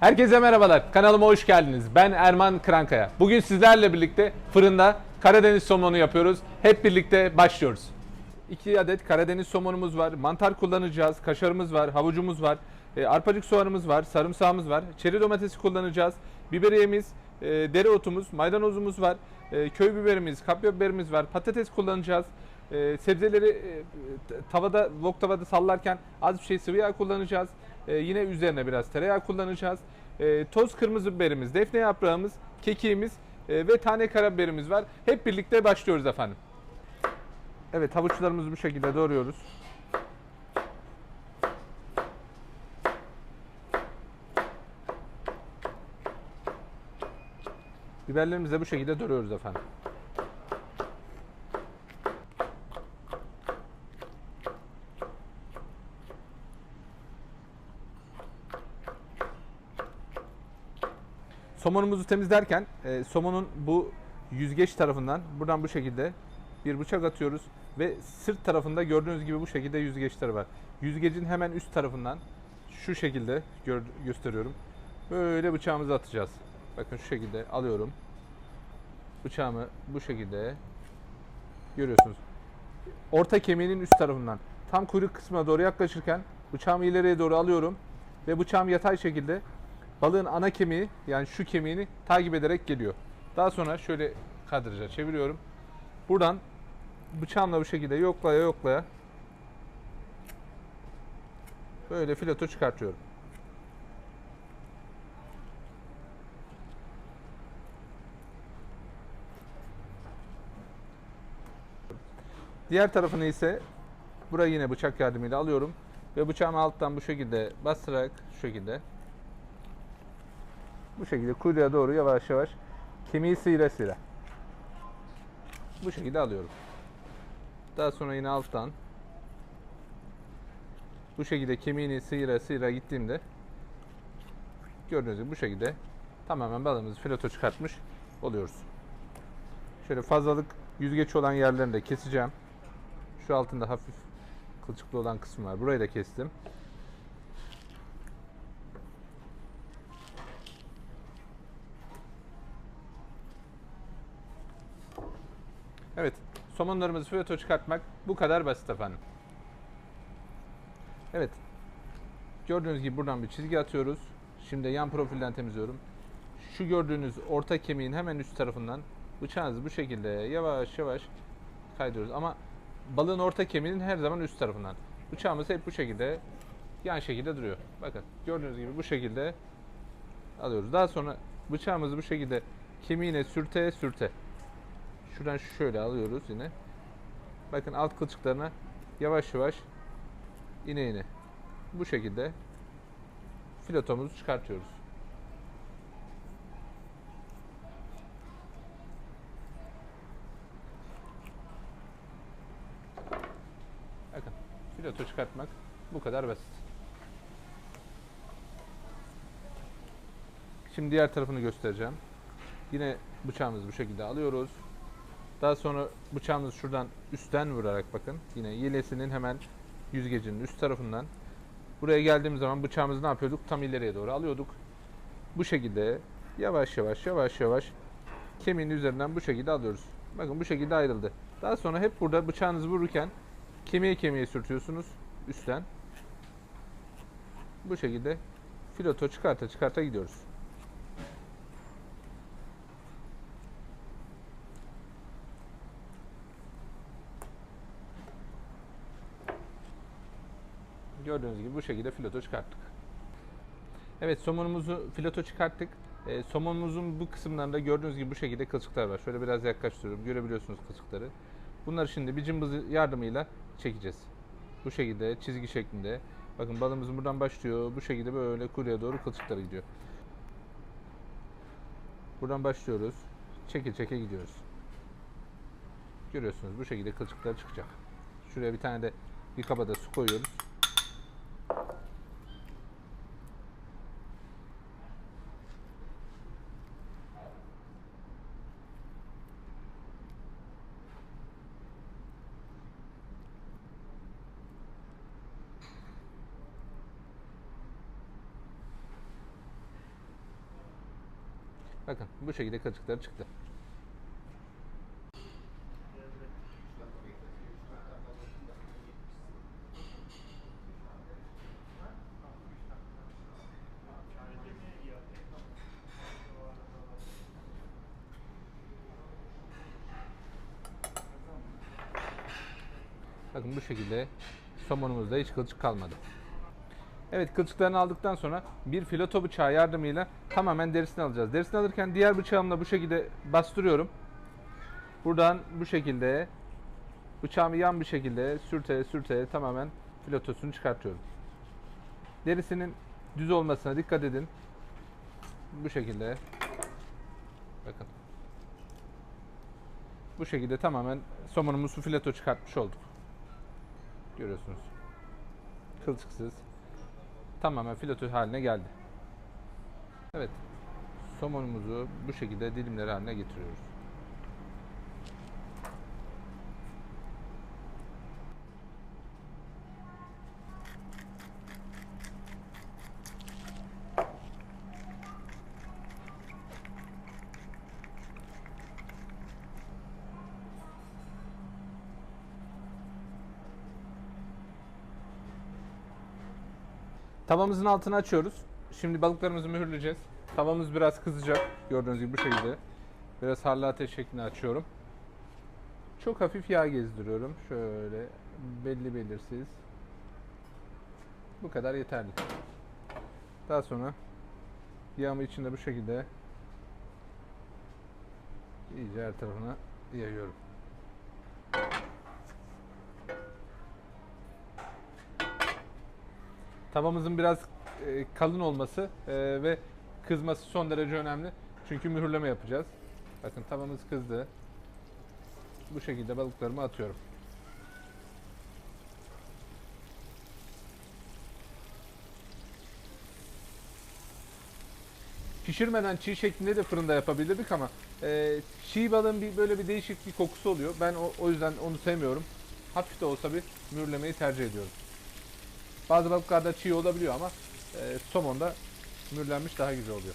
Herkese merhabalar. Kanalıma hoş geldiniz. Ben Erman Krankaya. Bugün sizlerle birlikte fırında Karadeniz somonu yapıyoruz. Hep birlikte başlıyoruz. 2 adet Karadeniz somonumuz var. Mantar kullanacağız. Kaşarımız var. Havucumuz var. e, arpacık soğanımız var. Sarımsağımız var. Çeri domatesi kullanacağız. Biberiyemiz, e, dereotumuz, maydanozumuz var. e, köy biberimiz, kapya biberimiz var. Patates kullanacağız. E, sebzeleri e, tavada, wok tavada sallarken az bir şey sıvı yağ kullanacağız. E, yine üzerine biraz tereyağı kullanacağız. E, toz kırmızı biberimiz, defne yaprağımız, kekiğimiz e, ve tane karabiberimiz var. Hep birlikte başlıyoruz efendim. Evet havuçlarımızı bu şekilde doğruyoruz. Biberlerimizi de bu şekilde doğruyoruz efendim. Somonumuzu temizlerken e, somonun bu yüzgeç tarafından buradan bu şekilde bir bıçak atıyoruz ve sırt tarafında gördüğünüz gibi bu şekilde yüzgeçleri var. Yüzgecin hemen üst tarafından şu şekilde gör- gösteriyorum. Böyle bıçağımızı atacağız. Bakın şu şekilde alıyorum. Bıçağımı bu şekilde görüyorsunuz. Orta kemiğinin üst tarafından tam kuyruk kısmına doğru yaklaşırken bıçağımı ileriye doğru alıyorum ve bıçağım yatay şekilde balığın ana kemiği yani şu kemiğini takip ederek geliyor. Daha sonra şöyle kadraja çeviriyorum. Buradan bıçağımla bu şekilde yoklaya yoklaya böyle fileto çıkartıyorum. Diğer tarafını ise burayı yine bıçak yardımıyla alıyorum ve bıçağımı alttan bu şekilde bastırarak şu şekilde bu şekilde kuyruğa doğru yavaş yavaş kemiği sıyra sıyra bu şekilde alıyorum. Daha sonra yine alttan bu şekilde kemiğini sıyra sıyra gittiğimde gördüğünüz gibi bu şekilde tamamen balığımızı fileto çıkartmış oluyoruz. Şöyle fazlalık yüzgeç olan yerlerini de keseceğim. Şu altında hafif kılçıklı olan kısım var. Burayı da kestim. Evet, somonlarımızı fileto çıkartmak bu kadar basit efendim. Evet, gördüğünüz gibi buradan bir çizgi atıyoruz. Şimdi yan profilden temizliyorum. Şu gördüğünüz orta kemiğin hemen üst tarafından bıçağınızı bu şekilde yavaş yavaş kaydırıyoruz. Ama balığın orta kemiğinin her zaman üst tarafından. Bıçağımız hep bu şekilde yan şekilde duruyor. Bakın gördüğünüz gibi bu şekilde alıyoruz. Daha sonra bıçağımızı bu şekilde kemiğine sürte sürte Şuradan şöyle alıyoruz yine. Bakın alt kılçıklarına yavaş yavaş ine ine. Bu şekilde filotomuzu çıkartıyoruz. Bakın filoto çıkartmak bu kadar basit. Şimdi diğer tarafını göstereceğim. Yine bıçağımızı bu şekilde alıyoruz. Daha sonra bıçağımızı şuradan üstten vurarak bakın. Yine yelesinin hemen yüzgecinin üst tarafından. Buraya geldiğimiz zaman bıçağımızı ne yapıyorduk? Tam ileriye doğru alıyorduk. Bu şekilde yavaş yavaş yavaş yavaş kemiğin üzerinden bu şekilde alıyoruz. Bakın bu şekilde ayrıldı. Daha sonra hep burada bıçağınızı vururken kemiğe kemiğe sürtüyorsunuz üstten. Bu şekilde filoto çıkarta çıkarta gidiyoruz. Gördüğünüz gibi bu şekilde fileto çıkarttık. Evet somonumuzu fileto çıkarttık. E, somonumuzun bu kısımlarında gördüğünüz gibi bu şekilde kılçıklar var. Şöyle biraz yaklaştırıyorum. Görebiliyorsunuz kılçıkları. Bunları şimdi bir cımbız yardımıyla çekeceğiz. Bu şekilde çizgi şeklinde. Bakın balımız buradan başlıyor. Bu şekilde böyle kuyruğa doğru kılçıklara gidiyor. Buradan başlıyoruz. Çeke çeke gidiyoruz. Görüyorsunuz bu şekilde kılçıklar çıkacak. Şuraya bir tane de bir kaba da su koyuyoruz. Bakın bu şekilde kılçıkları çıktı. Bakın bu şekilde somonumuzda hiç kılçık kalmadı. Evet kılçıklarını aldıktan sonra bir fileto bıçağı yardımıyla tamamen derisini alacağız. Derisini alırken diğer bıçağımla bu şekilde bastırıyorum. Buradan bu şekilde bıçağımı yan bir şekilde sürte sürte tamamen filetosunu çıkartıyorum. Derisinin düz olmasına dikkat edin. Bu şekilde. Bakın. Bu şekilde tamamen somonumuzu fileto çıkartmış olduk. Görüyorsunuz. Kılçıksız. Tamamen fileto haline geldi. Evet. Somonumuzu bu şekilde dilimler haline getiriyoruz. Tavamızın altını açıyoruz. Şimdi balıklarımızı mühürleyeceğiz. Tavamız biraz kızacak. Gördüğünüz gibi bu şekilde. Biraz harlı ateş şeklinde açıyorum. Çok hafif yağ gezdiriyorum. Şöyle belli belirsiz. Bu kadar yeterli. Daha sonra yağımı içinde bu şekilde iyice her tarafına yayıyorum. Tavamızın biraz e, kalın olması e, ve kızması son derece önemli. Çünkü mühürleme yapacağız. Bakın tavamız kızdı. Bu şekilde balıklarımı atıyorum. Pişirmeden çiğ şeklinde de fırında yapabilirdik ama e, çiğ balığın bir böyle bir değişik bir kokusu oluyor. Ben o, o yüzden onu sevmiyorum. Hafif de olsa bir mühürlemeyi tercih ediyorum. Bazı balıklarda çiğ olabiliyor ama e, somonda mühürlenmiş daha güzel oluyor.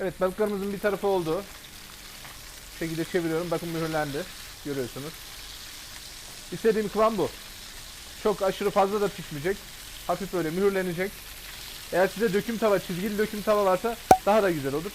Evet balıklarımızın bir tarafı oldu. Bu şekilde çeviriyorum. Bakın mühürlendi. Görüyorsunuz. İstediğim kıvam bu. Çok aşırı fazla da pişmeyecek. Hafif böyle mühürlenecek. Eğer size döküm tava, çizgili döküm tava varsa daha da güzel olur.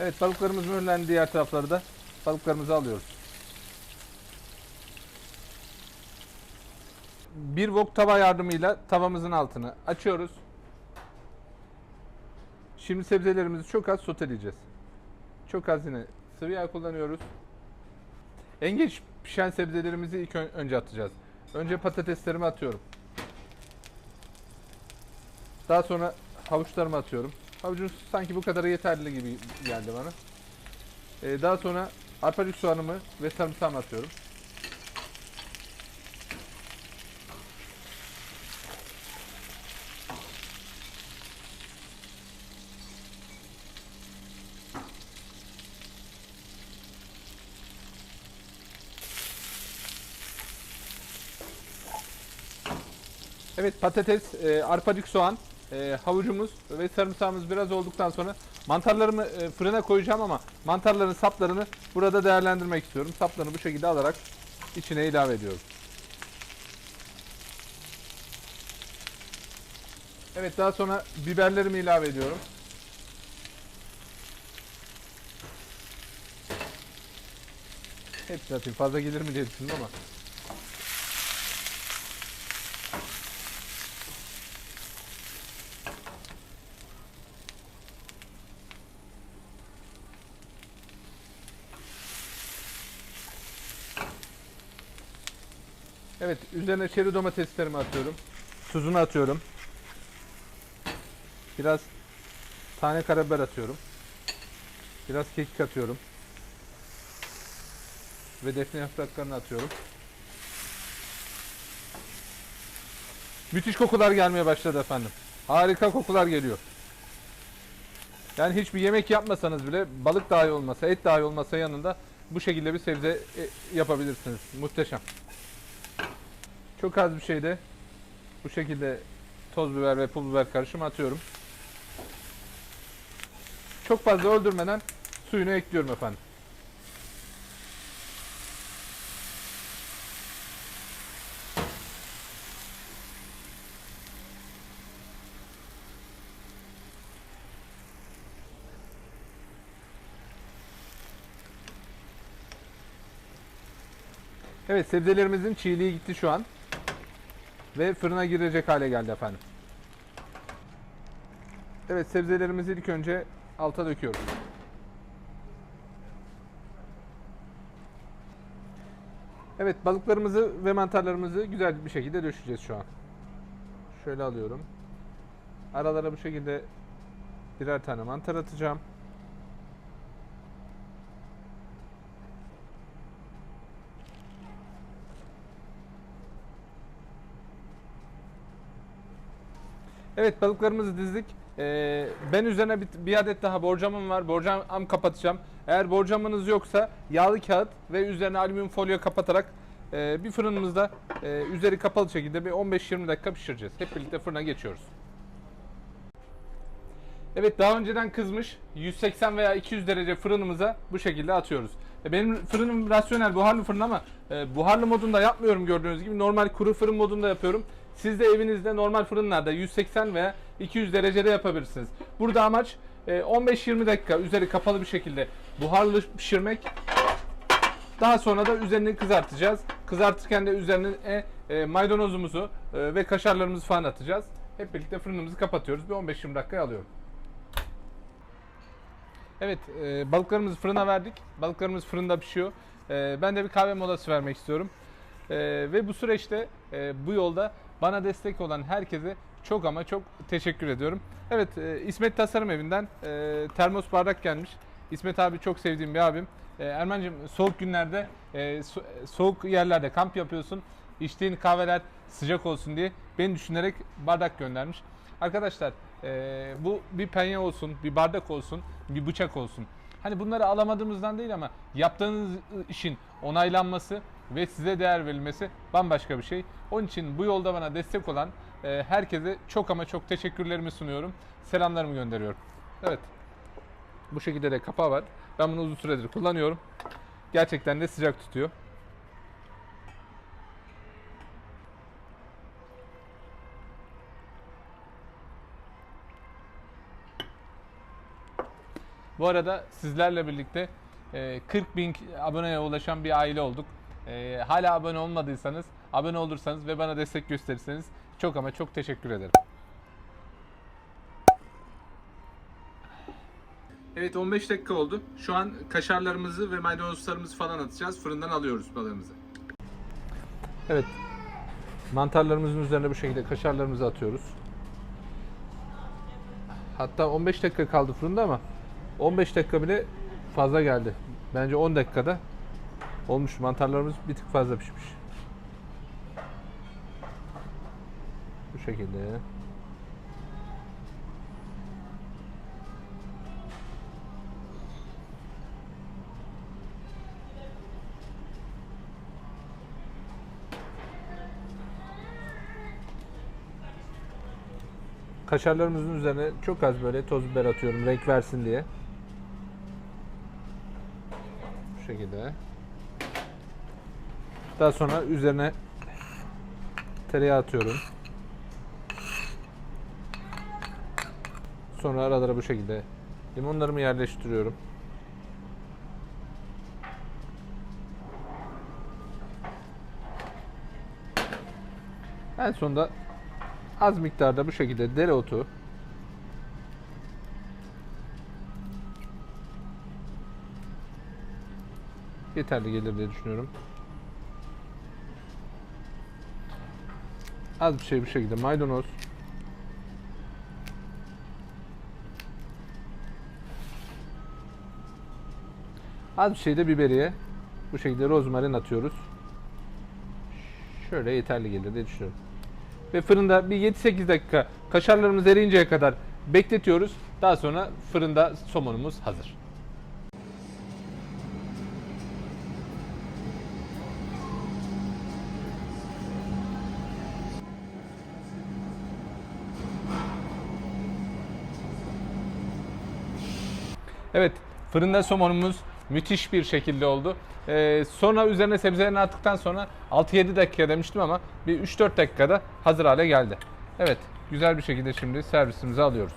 Evet balıklarımız mühürlendi diğer tarafları da balıklarımızı alıyoruz. Bir wok tava yardımıyla tavamızın altını açıyoruz. Şimdi sebzelerimizi çok az soteleyeceğiz. Çok az yine sıvı yağ kullanıyoruz. En geç pişen sebzelerimizi ilk ön- önce atacağız. Önce patateslerimi atıyorum. Daha sonra havuçlarımı atıyorum. Havucun sanki bu kadarı yeterli gibi geldi bana. Ee, daha sonra arpacık soğanımı ve sarımsağımı atıyorum. Evet patates, e, arpacık soğan, e, havucumuz ve sarımsağımız biraz olduktan sonra mantarlarımı e, fırına koyacağım ama mantarların saplarını burada değerlendirmek istiyorum. Saplarını bu şekilde alarak içine ilave ediyorum. Evet daha sonra biberlerimi ilave ediyorum. Hepsini atayım. Fazla gelir mi diye düşündüm ama. Evet, üzerine çeri domateslerimi atıyorum. Tuzunu atıyorum. Biraz tane karabiber atıyorum. Biraz kekik atıyorum. ve defne yapraklarını atıyorum. Müthiş kokular gelmeye başladı efendim. Harika kokular geliyor. Yani hiçbir yemek yapmasanız bile balık dahi olmasa, et dahi olmasa yanında bu şekilde bir sebze e, yapabilirsiniz. Muhteşem. Çok az bir şeyde bu şekilde toz biber ve pul biber karışımı atıyorum. Çok fazla öldürmeden suyunu ekliyorum efendim. Evet sebzelerimizin çiğliği gitti şu an. Ve fırına girecek hale geldi efendim. Evet sebzelerimizi ilk önce alta döküyoruz. Evet balıklarımızı ve mantarlarımızı güzel bir şekilde döşeceğiz şu an. Şöyle alıyorum. Aralara bu şekilde birer tane mantar atacağım. Evet balıklarımızı dizdik. Ee, ben üzerine bir, bir adet daha borcamım var. Borcam kapatacağım. Eğer borcamınız yoksa yağlı kağıt ve üzerine alüminyum folyo kapatarak e, bir fırınımızda e, üzeri kapalı şekilde bir 15-20 dakika pişireceğiz. Hep birlikte fırına geçiyoruz. Evet daha önceden kızmış 180 veya 200 derece fırınımıza bu şekilde atıyoruz. E, Benim fırınım rasyonel buharlı fırın ama e, buharlı modunda yapmıyorum gördüğünüz gibi. Normal kuru fırın modunda yapıyorum. Siz de evinizde normal fırınlarda 180 veya 200 derecede yapabilirsiniz. Burada amaç e, 15-20 dakika üzeri kapalı bir şekilde buharlı pişirmek. Daha sonra da üzerini kızartacağız. Kızartırken de üzerine e, e, maydanozumuzu e, ve kaşarlarımızı falan atacağız. Hep birlikte fırınımızı kapatıyoruz. Bir 15-20 dakikaya alıyorum. Evet, e, balıklarımızı fırına verdik. Balıklarımız fırında pişiyor. E, ben de bir kahve molası vermek istiyorum. E, ve bu süreçte, e, bu yolda bana destek olan herkese çok ama çok teşekkür ediyorum. Evet, e, İsmet Tasarım Evi'nden e, termos bardak gelmiş. İsmet abi çok sevdiğim bir abim. E, Erman'cığım soğuk günlerde, e, so- soğuk yerlerde kamp yapıyorsun. İçtiğin kahveler sıcak olsun diye beni düşünerek bardak göndermiş. Arkadaşlar e, bu bir penye olsun, bir bardak olsun, bir bıçak olsun. Hani bunları alamadığımızdan değil ama yaptığınız işin onaylanması ve size değer verilmesi bambaşka bir şey. Onun için bu yolda bana destek olan e, herkese çok ama çok teşekkürlerimi sunuyorum. Selamlarımı gönderiyorum. Evet. Bu şekilde de kapağı var. Ben bunu uzun süredir kullanıyorum. Gerçekten de sıcak tutuyor. Bu arada sizlerle birlikte e, 40 bin aboneye ulaşan bir aile olduk. E, Hala abone olmadıysanız, abone olursanız ve bana destek gösterirseniz çok ama çok teşekkür ederim. Evet 15 dakika oldu. Şu an kaşarlarımızı ve maydanozlarımızı falan atacağız. Fırından alıyoruz balığımızı. Evet. Mantarlarımızın üzerine bu şekilde kaşarlarımızı atıyoruz. Hatta 15 dakika kaldı fırında ama 15 dakika bile fazla geldi. Bence 10 dakikada olmuş. Mantarlarımız bir tık fazla pişmiş. Bu şekilde. Kaşarlarımızın üzerine çok az böyle toz biber atıyorum renk versin diye. Bu şekilde. Daha sonra üzerine tereyağı atıyorum. Sonra aralara bu şekilde limonlarımı yerleştiriyorum. En sonunda az miktarda bu şekilde dereotu yeterli gelir diye düşünüyorum. Az bir şey bir şekilde maydanoz. Az bir şey de biberiye. Bu şekilde rozmarin atıyoruz. Şöyle yeterli gelir diye düşünüyorum. Ve fırında bir 7-8 dakika kaşarlarımız eriyinceye kadar bekletiyoruz. Daha sonra fırında somonumuz hazır. Evet, fırında somonumuz müthiş bir şekilde oldu. Ee, sonra üzerine sebzelerini attıktan sonra 6-7 dakika demiştim ama bir 3-4 dakikada hazır hale geldi. Evet, güzel bir şekilde şimdi servisimize alıyoruz.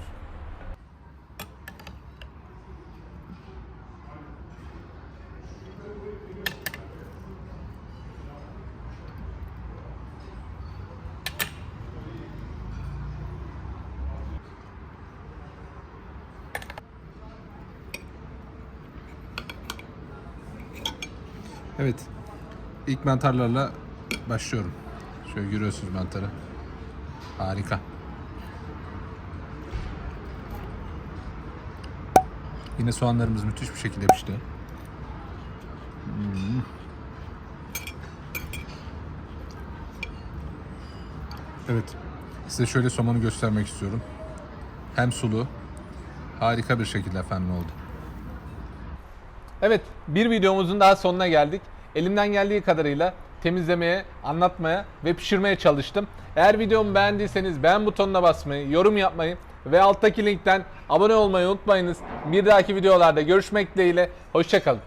Evet. ilk mantarlarla başlıyorum. Şöyle görüyorsunuz mantarı. Harika. Yine soğanlarımız müthiş bir şekilde pişti. Hmm. Evet. Size şöyle somonu göstermek istiyorum. Hem sulu, harika bir şekilde efendim oldu. Evet, bir videomuzun daha sonuna geldik. Elimden geldiği kadarıyla temizlemeye, anlatmaya ve pişirmeye çalıştım. Eğer videomu beğendiyseniz beğen butonuna basmayı, yorum yapmayı ve alttaki linkten abone olmayı unutmayınız. Bir dahaki videolarda görüşmek dileğiyle, hoşçakalın.